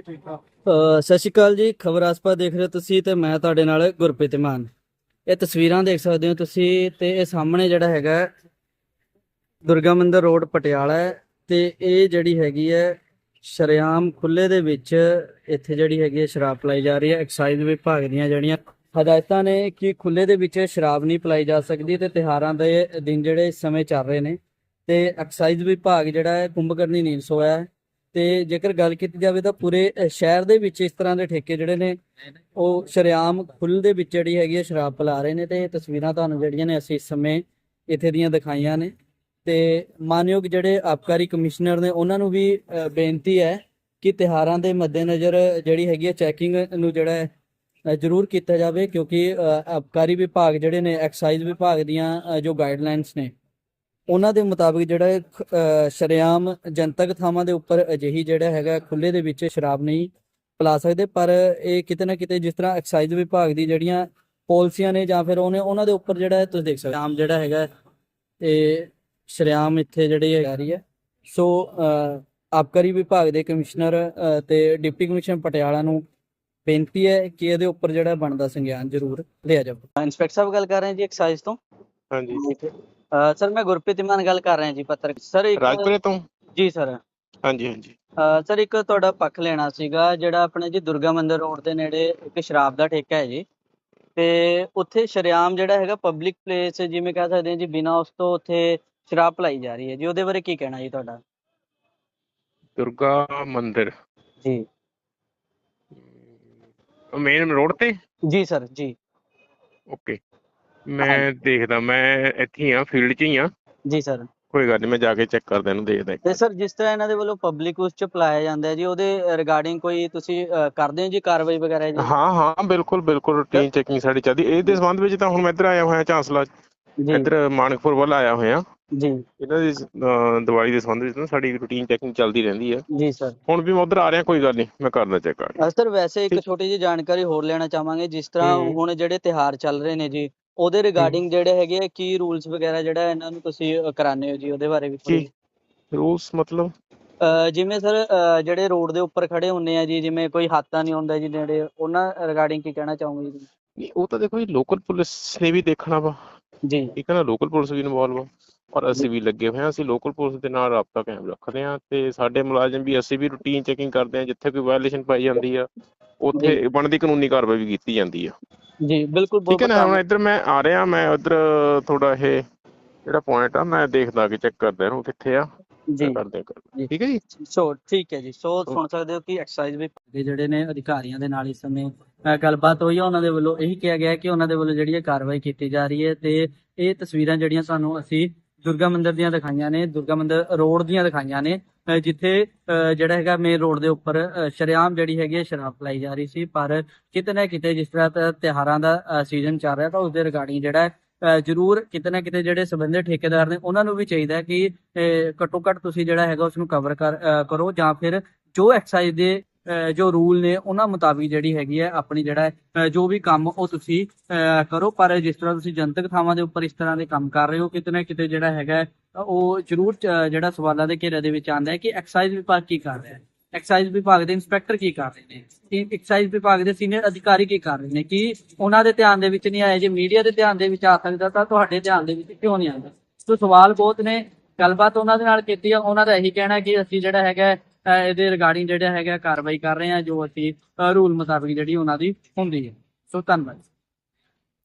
ਅ, ਸਤਿ ਸ਼੍ਰੀ ਅਕਾਲ ਜੀ। ਖਬਰ ਆਸਪਾ ਦੇਖ ਰਹੇ ਹੋ ਤੁਸੀਂ ਤੇ ਮੈਂ ਤੁਹਾਡੇ ਨਾਲ ਗੁਰਪ੍ਰੀਤ ਮਾਨ। ਇਹ ਤਸਵੀਰਾਂ ਦੇਖ ਸਕਦੇ ਹੋ ਤੁਸੀਂ ਤੇ ਇਹ ਸਾਹਮਣੇ ਜਿਹੜਾ ਹੈਗਾ ਦੁਰਗਾ ਮੰਦਿਰ ਰੋਡ ਪਟਿਆਲਾ ਹੈ ਤੇ ਇਹ ਜਿਹੜੀ ਹੈਗੀ ਹੈ ਸ਼ਰੇਆਮ ਖੁੱਲੇ ਦੇ ਵਿੱਚ ਇੱਥੇ ਜਿਹੜੀ ਹੈਗੀ ਹੈ ਸ਼ਰਾਬ ਪਲਾਈ ਜਾ ਰਹੀ ਹੈ। ਐਕਸਾਈਜ਼ ਵਿਭਾਗ ਦੀਆਂ ਜਿਹੜੀਆਂ ਹਦਾਇਤਾਂ ਨੇ ਕਿ ਖੁੱਲੇ ਦੇ ਵਿੱਚ ਸ਼ਰਾਬ ਨਹੀਂ ਪਲਾਈ ਜਾ ਸਕਦੀ ਤੇ ਤਿਹਾਰਾਂ ਦੇ ਦਿਨ ਜਿਹੜੇ ਇਸ ਸਮੇਂ ਚੱਲ ਰਹੇ ਨੇ ਤੇ ਐਕਸਾਈਜ਼ ਵਿਭਾਗ ਜਿਹੜਾ ਹੈ ਕੁੰਭਕਰਨੀ ਨੀਂਦ ਸੋਇਆ ਹੈ। ਤੇ ਜੇਕਰ ਗੱਲ ਕੀਤੀ ਜਾਵੇ ਤਾਂ ਪੂਰੇ ਸ਼ਹਿਰ ਦੇ ਵਿੱਚ ਇਸ ਤਰ੍ਹਾਂ ਦੇ ਠੇਕੇ ਜਿਹੜੇ ਨੇ ਉਹ ਸ਼ਰੇਆਮ ਖੁੱਲ ਦੇ ਵਿੱਚ ਜਿਹੜੀ ਹੈਗੀ ਹੈ ਸ਼ਰਾਬ ਪਿਲਾ ਰਹੇ ਨੇ ਤੇ ਇਹ ਤਸਵੀਰਾਂ ਤੁਹਾਨੂੰ ਜਿਹੜੀਆਂ ਨੇ ਅਸੀਂ ਇਸ ਸਮੇਂ ਇੱਥੇ ਦੀਆਂ ਦਿਖਾਈਆਂ ਨੇ। ਤੇ ਮਾਨਯੋਗ ਜਿਹੜੇ ਆਬਕਾਰੀ ਕਮਿਸ਼ਨਰ ਨੇ ਉਹਨਾਂ ਨੂੰ ਵੀ ਬੇਨਤੀ ਹੈ ਕਿ ਤਿਹਾਰਾਂ ਦੇ ਮੱਦੇਨਜ਼ਰ ਜਿਹੜੀ ਹੈਗੀ ਹੈ ਚੈਕਿੰਗ ਨੂੰ ਜਿਹੜਾ ਜ਼ਰੂਰ ਕੀਤਾ ਜਾਵੇ ਕਿਉਂਕਿ ਅ, ਆਬਕਾਰੀ ਵਿਭਾਗ ਜਿਹੜੇ ਨੇ ਐਕਸਾਈਜ਼ ਵਿਭਾਗ ਦੀਆਂ ਜੋ ਗਾਈਡਲਾਈਨਸ ਨੇ ਉਹਨਾਂ ਦੇ ਮੁਤਾਬਿਕ ਜਿਹੜਾ ਸ਼ਰੇਆਮ ਜਨਤਕ ਥਾਵਾਂ ਦੇ ਉੱਪਰ ਅਜਿਹੀ ਜਿਹੜਾ ਹੈਗਾ ਖੁੱਲੇ ਦੇ ਵਿੱਚ ਸ਼ਰਾਬ ਨਹੀਂ ਪਿਲਾ ਸਕਦੇ ਪਰ ਇਹ ਕਿਤੇ ਨਾ ਕਿਤੇ ਜਿਸ ਤਰ੍ਹਾਂ ਐਕਸਾਈਜ਼ ਵਿਭਾਗ ਦੀ ਜਿਹੜੀਆਂ ਪਾਲਿਸੀਆਂ ਨੇ ਜਾਂ ਫਿਰ ਉਹਨੇ ਉਹਨਾਂ ਦੇ ਉੱਪਰ ਜਿਹੜਾ ਤੁਸੀਂ ਦੇਖ ਸਕਦੇ ਆਮ ਜਿਹੜਾ ਹੈਗਾ ਇਹ ਸ਼ਰੇਆਮ ਇੱਥੇ ਜਿਹੜੀ ਹੈ ਆ ਰਹੀ ਹੈ। ਸੋ ਅ, ਆਬਕਾਰੀ ਵਿਭਾਗ ਦੇ ਕਮਿਸ਼ਨਰ ਤੇ ਡਿਪਟੀ ਕਮਿਸ਼ਨਰ ਪਟਿਆਲਾ ਨੂੰ ਬੇਨਤੀ ਹੈ ਕਿ ਇਹਦੇ ਉੱਪਰ ਜਿਹੜਾ ਬਣਦਾ ਸੰਗਿਆਨ ਜ਼ਰੂਰ ਲਿਆ ਜਾਵੇ। ਇੰਸਪੈਕਟਰ ਸਾਹਿਬ ਗੱਲ ਕਰ ਰਹੇ ਜੀ ਐਕਸਾਈਜ਼ ਤੋਂ? ਹਾਂਜੀ। ਸਰ ਮੈਂ ਗੁਰਪ੍ਰੀਤ ਇਮਾਨ ਗੱਲ ਕਰ ਰਿਹਾ ਜੀ ਪੱਤਰ ਸਰ ਇੱਕ ਰਾਜਪੁਰੇ ਤੋਂ? ਜੀ ਸਰ। ਹਾਂਜੀ ਹਾਂਜੀ। ਸਰ ਇੱਕ ਤੁਹਾਡਾ ਪੱਖ ਲੈਣਾ ਸੀਗਾ ਜਿਹੜਾ ਆਪਣੇ ਜੀ ਦੁਰਗਾ ਮੰਦਿਰ ਰੋਡ ਦੇ ਨੇੜੇ ਇੱਕ ਸ਼ਰਾਬ ਦਾ ਠੇਕਾ ਹੈ ਜੀ। ਤੇ ਉੱਥੇ ਸ਼ਰੇਆਮ ਜਿਹੜਾ ਹੈਗਾ ਪਬਲਿਕ ਪਲੇਸ ਜਿਵੇਂ ਕਹਿ ਸਕਦੇ ਹਾਂ ਜੀ ਬਿਨਾਂ ਉਸ ਤੋਂ ਉੱਥੇ ਸ਼ਰਾਬ ਪਲਾਈ ਜਾ ਰਹੀ ਹੈ ਜੀ। ਉਹਦੇ ਬਾਰੇ ਕੀ ਕਹਿਣਾ ਜੀ ਤੁਹਾਡਾ? ਦੁਰਗਾ ਮੰਦਿਰ? ਜੀ। ਮੇਨ ਰੋਡ ਤੇ? ਜੀ ਸਰ ਜੀ। ਓਕੇ ਮੈਂ ਦੇਖਦਾ ਮੈਂ ਇੱਥੇ ਹੀ ਆ ਫੀਲਡ 'ਚ ਹੀ ਆ ਜੀ ਸਰ। ਕੋਈ ਗੱਲ ਨਹੀਂ ਮੈਂ ਜਾ ਕੇ ਚੈੱਕ ਕਰਦਾ ਇਹਨੂੰ ਦੇਖਦਾ ਇੱਕ ਤੇ ਸਰ ਜਿਸ ਤਰ੍ਹਾਂ ਇਹਨਾਂ ਦੇ ਵੱਲੋਂ ਪਬਲਿਕ ਉਸ ਚ ਪਲਾਇਆ ਜਾਂਦਾ ਹੈ ਜੀ ਉਹਦੇ ਰਿਗਾਰਡਿੰਗ ਕੋਈ ਤੁਸੀਂ ਕਰਦੇ ਹੋ ਜੀ ਕਾਰਵਾਈ ਵਗੈਰਾ ਜੀ? ਹਾਂ ਹਾਂ ਬਿਲਕੁਲ ਬਿਲਕੁਲ ਰੂਟੀਨ ਚੈਕਿੰਗ ਸਾਡੀ ਚੱਲਦੀ। ਇਹਦੇ ਸੰਬੰਧ ਵਿੱਚ ਤਾਂ ਹੁਣ ਮੈਂ ਇੱਧਰ ਆਇਆ ਹੋਇਆ ਚਾਂਸਲਾ ਜੀ। ਇੱਧਰ ਮਾਨਕਪੁਰ ਵੱਲ ਆਇਆ ਹੋਇਆ। ਜੀ। ਇਹਨਾਂ ਦੀ ਅਹ, ਦੀਵਾਲੀ ਦੇ ਸੰਬੰਧ ਵਿੱਚ ਨਾ ਸਾਡੀ ਰੂਟੀਨ ਚੈਕਿੰਗ ਚੱਲਦੀ ਰਹਿੰਦੀ ਆ ਜੀ ਸਰ। ਹੁਣ ਵੀ ਮੈਂ ਉੱਧਰ ਆ ਰਿਹਾ ਕੋਈ ਗੱਲ ਨਹੀਂ ਮੈਂ ਕਰਦਾ ਚੈੱਕ ਅ, ਸਰ ਵੈਸੇ ਇੱਕ ਠੀਕ। ਛੋਟੀ ਜਿਹੀ ਜਾਣਕਾਰੀ ਹੋਰ ਲੈਣਾ ਚਾਹਾਂਗੇ ਜਿਸ ਤਰ੍ਹਾਂ ਹਮ। ਹੁਣ ਜਿਹੜੇ ਤਿਹਾਰ ਚੱਲ ਰਹੇ ਨੇ ਜੀ ਉਹਦੇ ਰਿਗਾਰਡਿੰਗ ਜਿਹੜੇ ਹੈਗੇ ਆ, ਕੀ ਰੂਲਸ ਵਗੈਰਾ ਜਿਹੜਾ ਇਹਨਾਂ ਨੂੰ ਤੁਸੀਂ ਕਰਾਉਂਦੇ ਹੋ ਜੀ ਉਹਦੇ ਬਾਰੇ ਵੀ ਕੀ ਰੂਲਸ ਮਤਲਬ? ਜਿਵੇਂ ਸਰ ਜਿਹੜੇ ਰੋਡ ਦੇ ਉੱਪਰ ਖੜੇ ਹੁੰਦੇ ਆ ਜੀ ਜਿਵੇਂ ਕੋਈ ਹਾਦਸਾ ਨਹੀਂ ਹੁੰਦਾ ਜੀ ਨੇੜੇ ਉਹਨਾਂ ਰਿਗਾਰਡਿੰਗ ਕੀ ਕਹਿਣਾ ਚਾਹੋਗੇ ਜੀ? ਨਹੀਂ ਉਹ ਤਾਂ ਦੇਖੋ ਜੀ ਲੋਕਲ ਪੁਲਿਸ ਨੇ ਵੀ ਦੇਖਣਾ ਵਾ। ਜੀ। ਠੀਕ ਹੈ ਨਾ ਲੋਕਲ ਪੁਲਿਸ ਵੀ ਇਨਵੋਲਵ ਆ ਔਰ ਅਸੀਂ ਵੀ ਲੱਗੇ ਹੋਏ ਹਾਂ ਅਸੀਂ ਲੋਕਲ ਪੁਲਿਸ ਦੇ ਨਾਲ ਰਾਬਤਾ ਕਾਇਮ ਰੱਖਦੇ ਹਾਂ ਤੇ ਸਾਡੇ ਮੁਲਾਜ਼ਮ ਵੀ ਅਸੀਂ ਵੀ ਰੂਟੀਨ ਚੈਕਿੰਗ ਕਰਦੇ ਹਾਂ ਜਿੱਥੇ ਕੋਈ ਵਾਇਓਲੇਸ਼ਨ ਪਾਈ ਜਾਂਦੀ ਆ ਉੱਥੇ ਬਣਦੀ ਕਾਨੂੰਨੀ ਕਾਰਵਾਈ ਵੀ ਕੀਤੀ ਜਾਂਦੀ ਆ। ਜੀ ਬਿਲਕੁਲ ਬਹੁਤ ਠੀਕ ਹੈ ਨਾ ਹੁਣ ਇੱਧਰ ਮੈਂ ਆ ਰਿਹਾ ਮੈਂ ਉੱਧਰ ਥੋੜਾ ਇਹ ਜਿਹੜਾ ਪੁਆਇੰਟ ਆ ਮੈਂ ਦੇਖਦਾ ਕਿ ਚੈੱਕ ਕਰਦਾ ਇਹਨੂੰ ਕਿੱਥੇ ਆ। ਜੀ। ਕਰਦੇ। ਜੀ। ਠੀਕ ਹੈ ਜੀ? ਸੋ ਠੀਕ ਹੈ ਜੀ। ਸੋ ਸੁਣ ਸਕਦੇ ਹੋ ਕਿ ਐਕਸਾਈਜ਼ ਵਿਭਾਗ ਦੇ ਜਿਹੜੇ ਨੇ ਅਧਿਕਾਰੀਆਂ ਦੇ ਨਾਲ ਇਸ ਸਮੇਂ ਗੱਲਬਾਤ ਹੋਈ ਹੈ ਉਹਨਾਂ ਦੇ ਵੱਲੋਂ ਇਹੀ ਕਿਹਾ ਗਿਆ ਕਿ ਉਹਨਾਂ ਦੇ ਵੱਲੋਂ ਜਿਹੜੀ ਇਹ ਕਾਰਵਾਈ ਕੀਤੀ ਜਾ ਰਹੀ ਹੈ ਤੇ ਇਹ ਤਸਵੀਰਾਂ ਜਿਹੜੀਆਂ ਤੁਹਾਨੂੰ ਅਸੀਂ ਦੁਰਗਾ ਮੰਦਿਰ ਦੀਆਂ ਦਿਖਾਈਆਂ ਨੇ ਦੁਰਗਾ ਮੰਦਿਰ ਰੋਡ ਦੀਆਂ ਦਿਖਾਈਆਂ ਨੇ। ਜਿੱਥੇ ਜਿਹੜਾ ਹੈਗਾ ਮੇਨ ਰੋਡ ਦੇ ਉੱਪਰ ਅ, ਸ਼ਰੇਆਮ ਜਿਹੜੀ ਹੈਗੀ ਹੈ ਸ਼ਰਾਬ ਪਲਾਈ ਜਾ ਰਹੀ ਸੀ। ਪਰ ਕਿਤੇ ਨਾ ਕਿਤੇ ਜਿਸ ਤਰ੍ਹਾਂ ਤ- ਤਿਉਹਾਰਾਂ ਦਾ ਸੀਜ਼ਨ ਚੱਲ ਰਿਹਾ ਤਾਂ ਉਸ ਦੇ ਰਿਗਾਰਡਿੰਗ ਜਿਹੜਾ ਜ਼ਰੂਰ ਕਿਤੇ ਨਾ ਕਿਤੇ ਜਿਹੜੇ ਸੰਬੰਧਿਤ ਠੇਕੇਦਾਰ ਨੇ ਉਹਨਾਂ ਨੂੰ ਵੀ ਚਾਹੀਦਾ ਕਿ ਘੱਟੋ ਘੱਟ ਤੁਸੀਂ ਜਿਹੜਾ ਹੈਗਾ ਉਸ ਨੂੰ ਕਵਰ ਕਰੋ ਜਾਂ ਫਿਰ ਜੋ ਐਕਸਾਈਜ਼ ਦੇ ਜੋ ਰੂਲ ਨੇ ਉਹਨਾਂ ਮੁਤਾਬਿਕ ਜਿਹੜੀ ਹੈਗੀ ਹੈ ਆਪਣੀ ਜਿਹੜਾ ਜੋ ਵੀ ਕੰਮ ਉਹ ਤੁਸੀਂ ਕਰੋ। ਪਰ ਜਿਸ ਤਰ੍ਹਾਂ ਤੁਸੀਂ ਜਨਤਕ ਥਾਵਾਂ ਦੇ ਉੱਪਰ ਇਸ ਤਰ੍ਹਾਂ ਦੇ ਕੰਮ ਕਰ ਰਹੇ ਹੋ, ਕਿਤੇ ਨਾ ਕਿਤੇ ਜਿਹੜਾ ਹੈਗਾ ਉਹ ਜ਼ਰੂਰ ਜਿਹੜਾ ਸਵਾਲਾਂ ਦੇ ਘੇਰੇ ਦੇ ਵਿੱਚ ਆਉਂਦਾ ਹੈ ਕਿ ਐਕਸਾਈਜ਼ ਵਿਭਾਗ ਕੀ ਕਰ ਰਿਹਾ ਹੈ। ਐਕਸਾਈਜ਼ ਵਿਭਾਗ ਦੇ ਇੰਸਪੈਕਟਰ ਕੀ ਕਰ ਰਹੇ ਨੇ? ਕਿ ਐਕਸਾਈਜ਼ ਵਿਭਾਗ ਦੇ ਸੀਨੀਅਰ ਅਧਿਕਾਰੀ ਕੀ ਕਰ ਰਹੇ ਨੇ? ਕਿ ਉਹਨਾਂ ਦੇ ਧਿਆਨ ਦੇ ਵਿੱਚ ਨਹੀਂ ਆਇਆ ਜੇ ਮੀਡੀਆ ਦੇ ਧਿਆਨ ਦੇ ਵਿੱਚ ਆ ਸਕਦਾ ਤਾਂ ਤੁਹਾਡੇ ਧਿਆਨ ਦੇ ਵਿੱਚ ਕਿਉਂ ਨਹੀਂ ਆਉਂਦਾ? ਸੋ ਸਵਾਲ ਬਹੁਤ ਨੇ। ਗੱਲਬਾਤ ਉਹਨਾਂ ਦੇ ਨਾਲ ਕੀਤੀ ਆ। ਉਹਨਾਂ ਦਾ ਇਹੀ ਕਹਿਣਾ ਕਿ ਅਸੀਂ ਜਿਹੜਾ ਹੈਗਾ ਇਹਦੇ ਰਿਗਾਰਡਿੰਗ ਜਿਹੜਾ ਹੈਗਾ ਕਾਰਵਾਈ ਕਰ ਰਹੇ ਹਾਂ ਜੋ ਅਸੀਂ ਰੂਲ ਮੁਤਾਬਿਕ ਜਿਹੜੀ ਉਹਨਾਂ ਦੀ ਹੁੰਦੀ ਹੈ। ਸੋ ਧੰਨਵਾਦ।